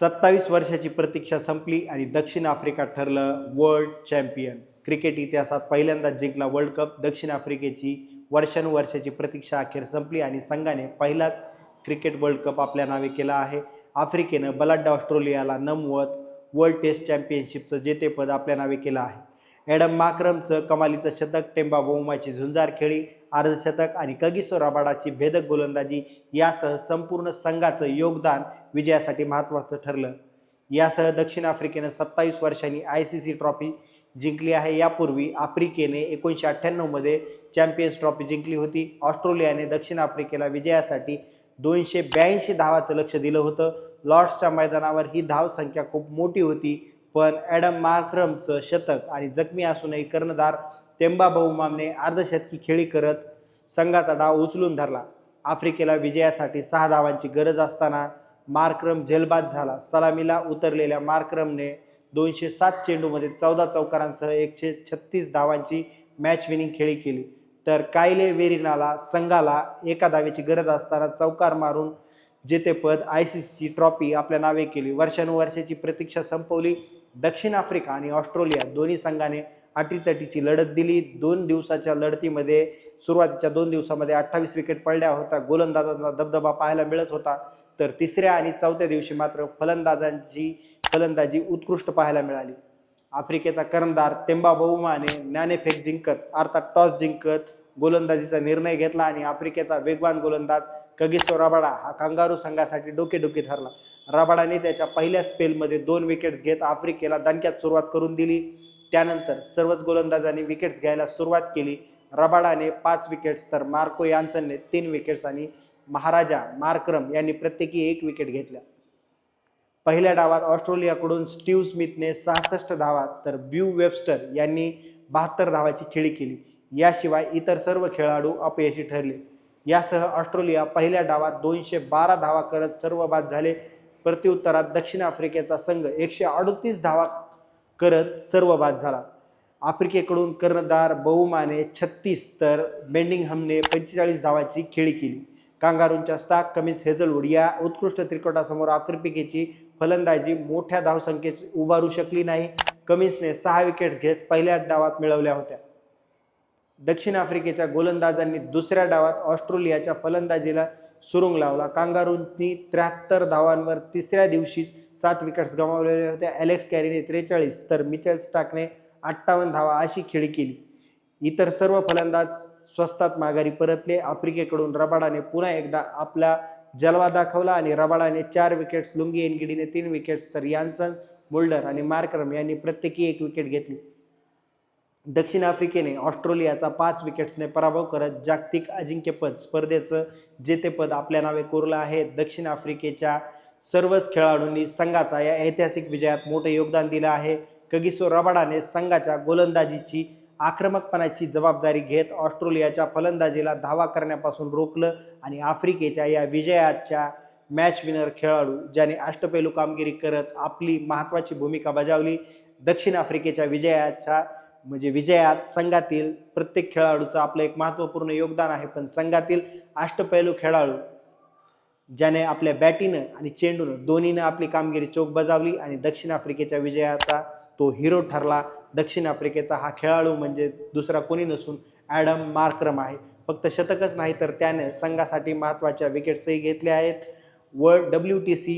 सत्तावीस वर्षाची प्रतीक्षा संपली आणि दक्षिण आफ्रिका ठरलं वर्ल्ड चॅम्पियन क्रिकेट इतिहासात पहिल्यांदाच जिंकला वर्ल्ड कप दक्षिण आफ्रिकेची वर्षानुवर्षाची प्रतीक्षा अखेर संपली आणि संघाने पहिलाच क्रिकेट वर्ल्ड कप आपल्या नावे केला आहे. आफ्रिकेनं बलाढ्य ऑस्ट्रेलियाला नमवत वर्ल्ड टेस्ट चॅम्पियनशिपचं जेतेपद आपल्या नावे केलं आहे. ॲडम माक्रमचं कमालीचं शतक टेंबा बोमाची झुंजार खेळी अर्धशतक आणि कगिसो रबाडाची भेदक गोलंदाजी यासह संपूर्ण संघाचं योगदान विजयासाठी महत्त्वाचं ठरलं. यासह दक्षिण आफ्रिकेनं सत्तावीस वर्षांनी आय सी सी ट्रॉफी जिंकली आहे. यापूर्वी आफ्रिकेने एकोणीसशे अठ्ठ्याण्णवमध्ये चॅम्पियन्स ट्रॉफी जिंकली होती. ऑस्ट्रेलियाने दक्षिण आफ्रिकेला विजयासाठी दोनशे ब्याऐंशी धावाचं लक्ष दिलं होतं. लॉर्ड्सच्या मैदानावर ही धावसंख्या खूप मोठी होती. पण ॲडम मार्क्रमचं शतक आणि जखमी असूनही कर्णधार तेंबा बहुमामने अर्धशतकी खेळी करत संघाचा डाव उचलून धरला. आफ्रिकेला विजयासाठी सहा धावांची गरज असताना मार्क्रम झेलबाद झाला. सलामीला उतरलेल्या मार्क्रमने दोनशे सात चेंडूमध्ये चौदा चौकारांसह एकशे छत्तीस धावांची मॅच विनिंग खेळी केली. तर कायले वेरिनाला संघाला एका धावेची गरज असताना चौकार मारून जेतेपद आय सी सीची ट्रॉफी आपल्या नावे केली. वर्षानुवर्षाची प्रतीक्षा संपवली. दक्षिण आफ्रिका आणि ऑस्ट्रेलिया दोन्ही संघाने अटीतटीची लढत दिली. दोन दिवसाच्या लढतीमध्ये सुरुवातीच्या दोन दिवसामध्ये अठ्ठावीस विकेट पडल्या होत्या गोलंदाजांना दबदबा पाहायला मिळत होता. तर तिसऱ्या आणि चौथ्या दिवशी मात्र फलंदाजांची फलंदाजी उत्कृष्ट पाहायला मिळाली. आफ्रिकेचा कर्णधार तेंबा बहुमाने नाणेफेक जिंकत अर्थात टॉस जिंकत गोलंदाजीचा निर्णय घेतला आणि आफ्रिकेचा वेगवान गोलंदाज कगिसो रबाडा हा कांगारू संघासाठी डोकेडोकी ठरला. रबाडाने त्याच्या पहिल्या स्पेलमध्ये दोन विकेट्स घेत आफ्रिकेला दणक्यात सुरुवात करून दिली. त्यानंतर सर्वच गोलंदाजांनी विकेट्स घ्यायला सुरुवात केली. रबाडाने पाच विकेट्स तर मार्को यान्सनने तीन विकेट्स आणि महाराजा मार्क्रम यांनी प्रत्येकी एक विकेट घेतल्या. पहिल्या डावात ऑस्ट्रेलियाकडून स्टीव्ह स्मिथने सहासष्ट धावा तर ब्यू वेबस्टर यांनी बहात्तर धावाची खेळी केली. याशिवाय इतर सर्व खेळाडू अपयशी ठरले. यासह ऑस्ट्रेलिया पहिल्या डावात दोनशे बारा धावा करत सर्व बाद झाले. प्रत्युत्तरात दक्षिण आफ्रिकेचा संघ एकशे अडतीस धावा करत सर्व बाद झाला. आफ्रिकेकडून कर्णधार बहुमाने छत्तीस तर बेंडिंगहमने पंचेचाळीस धावाची खेळी केली. कांगारूंच्या स्टाक कमिन्स हेझलवूड या उत्कृष्ट त्रिकोटासमोर आफ्रिकेची फलंदाजी मोठ्या धावसंख्येत उभारू शकली नाही. कमिन्सने सहा विकेट्स घेत पहिल्या डावात मिळवल्या होत्या. दक्षिण आफ्रिकेच्या गोलंदाजांनी दुसऱ्या डावात ऑस्ट्रेलियाच्या फलंदाजीला सुरुंग लावला. कांगारूंनी त्र्याहत्तर धावांवर तिसऱ्या दिवशीच सात विकेट्स गमावलेल्या होत्या. ॲलेक्स कॅरीने त्रेचाळीस तर मिचेल स्टाकने अठ्ठावन्न धावा अशी खेळी केली. इतर सर्व फलंदाज स्वस्तात माघारी परतले. आफ्रिकेकडून रबाडाने पुन्हा एकदा आपला जलवा दाखवला आणि रबाडाने चार विकेट्स लुंगी एनगिडीने तीन विकेट्स तर यान्सन्स मुल्डर आणि मार्करम यांनी प्रत्येकी एक विकेट घेतली. दक्षिण आफ्रिकेने ऑस्ट्रेलियाचा पाच विकेट्सने पराभव करत जागतिक अजिंक्यपद स्पर्धेचं जेतेपद आपल्या नावे कोरलं आहे. दक्षिण आफ्रिकेच्या सर्वच खेळाडूंनी संघाचा या ऐतिहासिक विजयात मोठं योगदान दिलं आहे. कगिसो रबाडाने संघाच्या गोलंदाजीची आक्रमकपणाची जबाबदारी घेत ऑस्ट्रेलियाच्या फलंदाजीला धावा करण्यापासून रोखलं आणि आफ्रिकेच्या या विजयाच्या मॅच विनर खेळाडू ज्याने अष्टपैलू कामगिरी करत आपली महत्त्वाची भूमिका बजावली. दक्षिण आफ्रिकेच्या विजयाच्या म्हणजे विजयात संघातील प्रत्येक खेळाडूचं आपलं एक महत्त्वपूर्ण योगदान आहे. पण संघातील अष्टपैलू खेळाडू ज्याने आपल्या बॅटीनं आणि चेंडूनं दोन्हीनं आपली कामगिरी चोख बजावली आणि दक्षिण आफ्रिकेच्या विजयाचा तो हिरो ठरला. दक्षिण आफ्रिकेचा हा खेळाडू म्हणजे दुसरा कोणी नसून ॲडम मार्क्रम आहे. फक्त शतकच नाही तर त्याने संघासाठी महत्त्वाच्या विकेट्सही घेतल्या आहेत. World W T C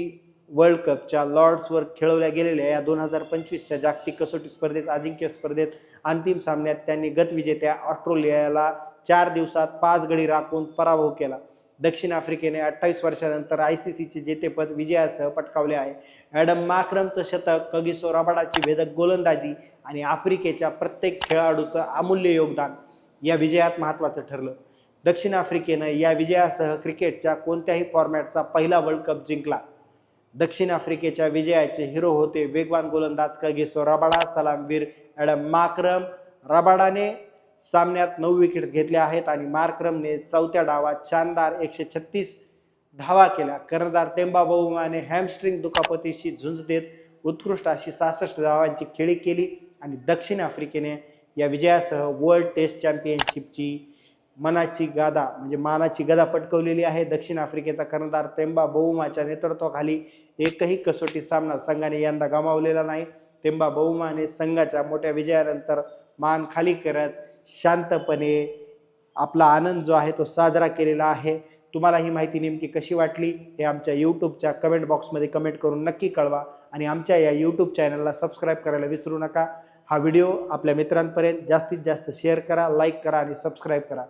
world कपच्या लॉर्ड्सवर खेळवल्या गेलेल्या या दोन हजार पंचवीसच्या जागतिक कसोटी स्पर्धेत अजिंक्य स्पर्धेत अंतिम सामन्यात त्यांनी गतविजेत्या ऑस्ट्रेलियाला चार दिवसात पाच गडी राखून पराभव केला. दक्षिण आफ्रिकेने अठ्ठावीस वर्षानंतर आय सी सीचे जेतेपद विजयासह पटकावले आहे. ॲडम माक्रमचं शतक कगिसो रबाडाची भेदक गोलंदाजी आणि आफ्रिकेच्या प्रत्येक खेळाडूचं अमूल्य योगदान या विजयात महत्त्वाचं ठरलं. दक्षिण आफ्रिकेनं या विजयासह क्रिकेटच्या कोणत्याही फॉर्मॅटचा पहिला वर्ल्ड कप जिंकला. दक्षिण आफ्रिकेच्या विजयाचे हिरो होते वेगवान गोलंदाज कगिसो रबाडा सलामवीर ॲडम माक्रम. रबाडाने सामन्यात नऊ विकेट्स घेतल्या आहेत आणि मार्क्रमने चौथ्या डावात शानदार एकशे छत्तीस धावा केल्या. कर्णधार टेंबा बहुमाने हॅमस्ट्रिंग दुखापतीशी झुंज देत उत्कृष्ट अशी सहासष्ट धावांची खेळी केली आणि दक्षिण आफ्रिकेने या विजयासह वर्ल्ड टेस्ट चॅम्पियनशिपची मनाची गादा म्हणजे मानाची गदा पटकवलेली आहे. दक्षिण आफ्रिकेचा कर्णधार तेंबा बहुमाच्या नेतृत्वाखाली एकही कसोटी सामना संघाने यंदा गमावलेला नाही. तेंबा बहुमाने संघाच्या मोठ्या विजयानंतर मान खाली करत शांतपणे आपला आनंद जो आहे तो साजरा केलेला आहे. तुम्हाला ही माहिती नेमकी कशी वाटली? हे आमच्या यूट्यूबच्या कमेंट बॉक्समध्ये कमेंट करून नक्की कळवा आणि आमच्या या यूट्यूब चॅनलला सबस्क्राईब करायला विसरू नका. हा व्हिडिओ आपल्या मित्रांपर्यंत जास्तीत जास्त शेअर करा लाईक करा आणि सबस्क्राईब करा.